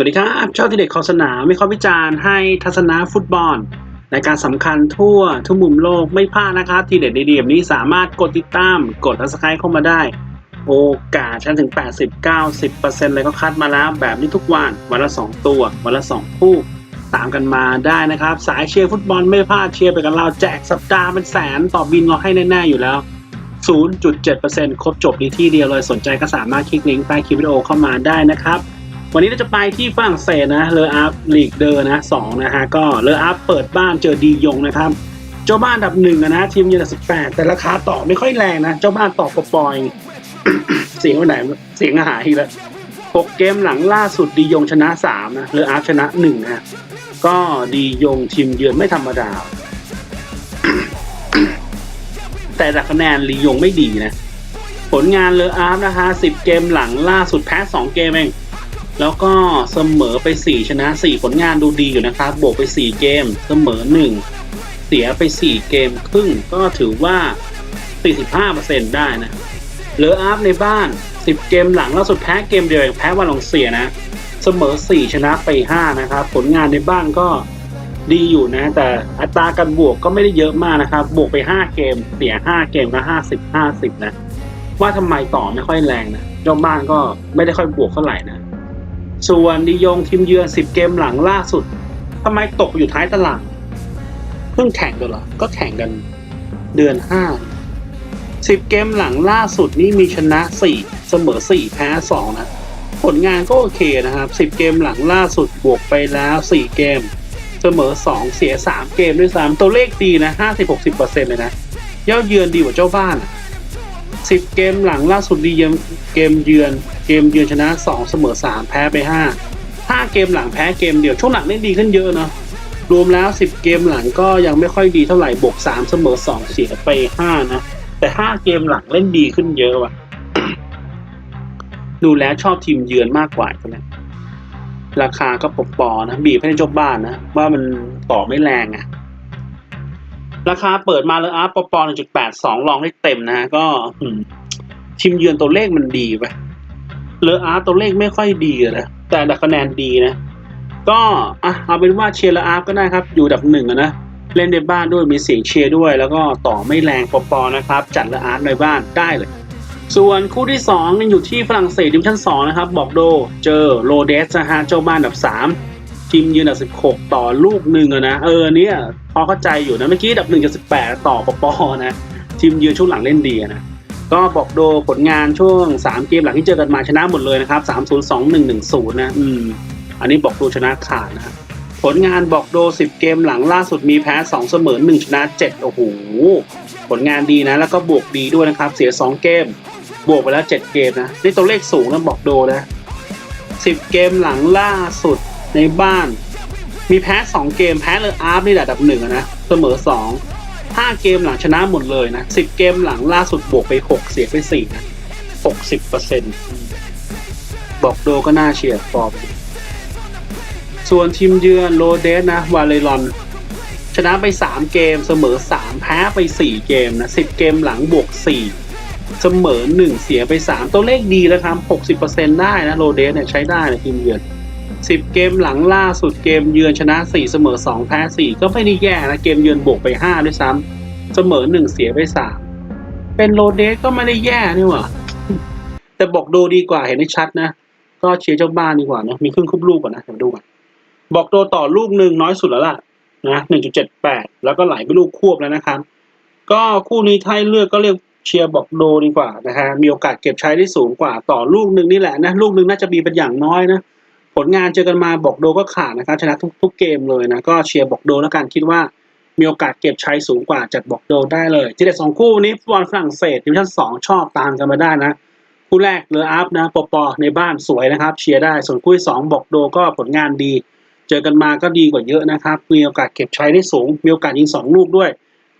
สวัสดีครับชอบที่เด็กขอบสนามไม่ข้อวิจารณ์ให้ทัศนะฟุตบอลในการสำคัญทั่วทุกมุมโลกไม่พลาดนะครับทีเด็ดดีๆแบบนี้สามารถกดติดตามกด subscribe เข้ามาได้ โอกาสชั้นถึง 80-90%เลยก็คัดมาแล้วแบบนี้ทุกวัน วันละ 2 ตัว วันละ 2 คู่ ตามกันมาได้นะครับ สายเชียร์ฟุตบอลไม่พลาดเชียร์ไปกับเราแจกสัปดาห์เป็นแสนต่อบินเราให้แน่ๆอยู่แล้ว 0.7%ครบจบในที่เดียวเลยสนใจก็สามารถคลิกลิงก์ใต้คลิปวิดีโอเข้ามาได้นะครับ วันนี้เราจะไปที่ฝรั่งเศสนะเลออาร์ลีกเดอร์นะสองนะฮะก็เลออาร์เปิดบ้านเจอดียงนะครับเจ้าบ้านดับหนึ่งอะนะทีมเยือนดับสิบแปดแต่ราคาต่อไม่ค่อยแรงนะเจ้าบ้านต่อปปอยเสียงไปไหนเสียงอาหายอีกแล้วหกเกมหลังล่าสุดดียงชนะสามนะเลออาร์ชนะหนึ่งนะก็ดียงทีมเยือนไม่ธรรมดา แต่จากคะแนนลียงไม่ดีนะ ผลงานเลออาร์ฟนะคะ10เกมหลังล่าสุดแพ้2เกมเอง แล้วก็เสมอไป 4 ชนะ 4 ผลงานดูดีอยู่นะครับบวกไป 4 เกม เสมอ 1 เสียไป 4 เกมครึ่งก็ถือว่า 45%ได้นะเลออาร์ฟในบ้าน 10 เกมหลังล่าสุดแพ้เกมเดียวเองแพ้วันลงเสียนะ เสมอ 4 ชนะไป 5 นะครับ ผลงานในบ้านก็ดีอยู่นะ แต่อัตราการบวกก็ไม่ได้เยอะมากนะครับ บวกไป 5 เกม เสีย 5 เกมก็50 50 นะ ว่าทำไมต่อไม่ค่อยแรงนะเจ้าบ้านก็ไม่ได้ค่อยบวกเท่าไหร่นะ ส่วนดิยงทีมเยือน 10 เกมหลังล่าสุดทำไมตกอยู่ท้ายตารางเพิ่งแข่งกันเหรอ ก็แข่งกันเดือน 5 10 เกมหลังล่าสุดนี่มีชนะ 4 เสมอ 4 แพ้ 2 นะ ผลงานก็โอเคนะครับ 10 เกมหลังล่าสุดบวกไปแล้ว 4 เกม เสมอ 2 เสีย 3 เกมด้วยซ้ำตัวเลขดีนะ 50-60%เลยนะเย้าเยือนดีกว่าเจ้าบ้านอะ สิบเกมหลังล่าสุดดีเยือนเกมเยือน เกมเยือนชนะสองเสมอสามแพ้ไปห้าห้าเกมหลังแพ้เกมเดียวช่วงหลังเล่นดีขึ้นเยอะเนาะรวมแล้วสิบเกมหลังก็ยังไม่ค่อยดีเท่าไหร่บวกสามเสมอสองเสียไปห้านะแต่ห้าเกมหลังเล่นดีขึ้นเยอะว่ะดูแล้วชอบทีมเยือนมากกว่าใช่ไหมราคาก็ปปอนะบีบให้เจ้าบ้านนะว่ามันต่อไม่แรงอะ ราคาเปิดมาเลยอาร์ปปหนึ่งจุดแปดสองลองได้เต็มนะฮะก็อืมทีมเยือนตัวเลขมันดีไปเลออาร์ตัวเลขไม่ค่อยดีอะนะแต่ดักคะแนนดีนะ ก็อะเอาเป็นว่าเชียร์เลออาร์ก็ได้ครับ อยู่อันดับหนึ่งอะนะเล่นในบ้านด้วยมีเสียงเชียร์ด้วย แล้วก็ต่อไม่แรงปปนะครับ จัดเลออาร์ในบ้านได้เลย ส่วนคู่ที่สองยังอยู่ที่ฝรั่งเศสดิวิชั่นสองนะครับบอกโด เจอโรเดสนะฮะเจ้าบ้านอันดับสาม ทีมยืนอันดับสิบหกต่อลูกหนึ่งอะนะ เออเนี่ยพอเข้าใจอยู่นะ เมื่อกี้อันดับหนึ่งกับสิบแปดต่อปปนะ ทีมยืนช่วงหลังเล่นดีนะ ก็บอกโดผลงานช่วงสามเกมหลังที่เจอกันมาชนะหมดเลยนะครับสามศูนย์สองหนึ่งหนึ่งศูนย์นะ อืม อันนี้บอกโดชนะขาดนะผลงานบอกโดสิบเกมหลังล่าสุดมีแพ้สองเสมอหนึ่งชนะเจ็ดโอ้โห ผลงานดีนะ แล้วก็บวกดีด้วยนะครับ เสียสองเกม บวกไปแล้วเจ็ดเกมนะ นี่ตัวเลขสูงนะบอกโดนะสิบเกมหลังล่าสุด ในบ้าน มีแพ้สองเกมแพ้เลยอาร์ฟนี่แหละดับหนึ่งนะเสมอสองห้าเกมหลังชนะหมดเลยนะสิบเกมหลังล่าสุดบวกไปหกเสียไปสี่นะหกสิบเปอร์เซ็นต์บอกโดก็น่าเชียร์ฟอร์มส่วนทีมเยือนโรเดสนะวาเลรอนชนะไปสามเกมเสมอสามแพ้ไปสี่เกมนะสิบเกมหลังบวกสี่เสมอหนึ่งเสียไปสามตัวเลขดีแล้วครับหกสิบเปอร์เซ็นได้นะ โรเดสเนี่ยใช้ได้นะทีมเยือน สิบเกมหลังล่าสุดเกมเยือนชนะสี่เสมอสองแพ้สี่ก็ไม่ได้แย่นะ เกมเยือนบวกไปห้าด้วยซ้ำเสมอหนึ่งเสียไปสามเป็นโรเดสก็ไม่ได้แย่นี่หว่า แต่บอกโดดีกว่าเห็นได้ชัดนะ ก็เชียร์เจ้าบ้านดีกว่านะ มีครึ่งคุบลูกก่อนนะเดี๋ยวดูก่อนบอกโดต่อลูกหนึ่งน้อยสุดแล้วล่ะนะหนึ่งจุดเจ็ดแปดแล้วก็ไหลไปลูกควบแล้วนะครับ ก็คู่นี้ถ้าเลือกก็เลือกเชียร์บอกโดดีกว่านะฮะมีโอกาสเก็บใช้ได้สูงกว่าต่อลูกหนึ่งนี่แหละนะลูกหนึ่งน่าจะมีเป็นอย่างน้อยนะ ผลงานเจอกันมาบอกโดก็ขาดนะครับชนะทุกทุกเกมเลยนะก็เชียร์บอกโดแล้วกันคิดว่ามีโอกาสเก็บใช้สูงกว่าจัดบอกโดได้เลยที่เด็ดสองคู่นี้ฟุตบอลฝรั่งเศสดิวิชั่นสองชอบตามกันมาได้นะคู่แรกเลออัพนะปปในบ้านสวยนะครับ เชียร์ได้ส่วนคู่ที่สองบอกโดก็ผลงานดี เจอกันมาก็ดีกว่าเยอะนะครับ มีโอกาสเก็บใช้ได้สูง มีโอกาสยิงสองลูกด้วย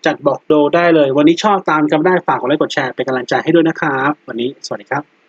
จัดบอกโดได้เลย วันนี้ชอบตามกันได้ฝากกดไลค์กดแชร์เป็นกำลังใจให้ด้วยนะครับ วันนี้สวัสดีครับ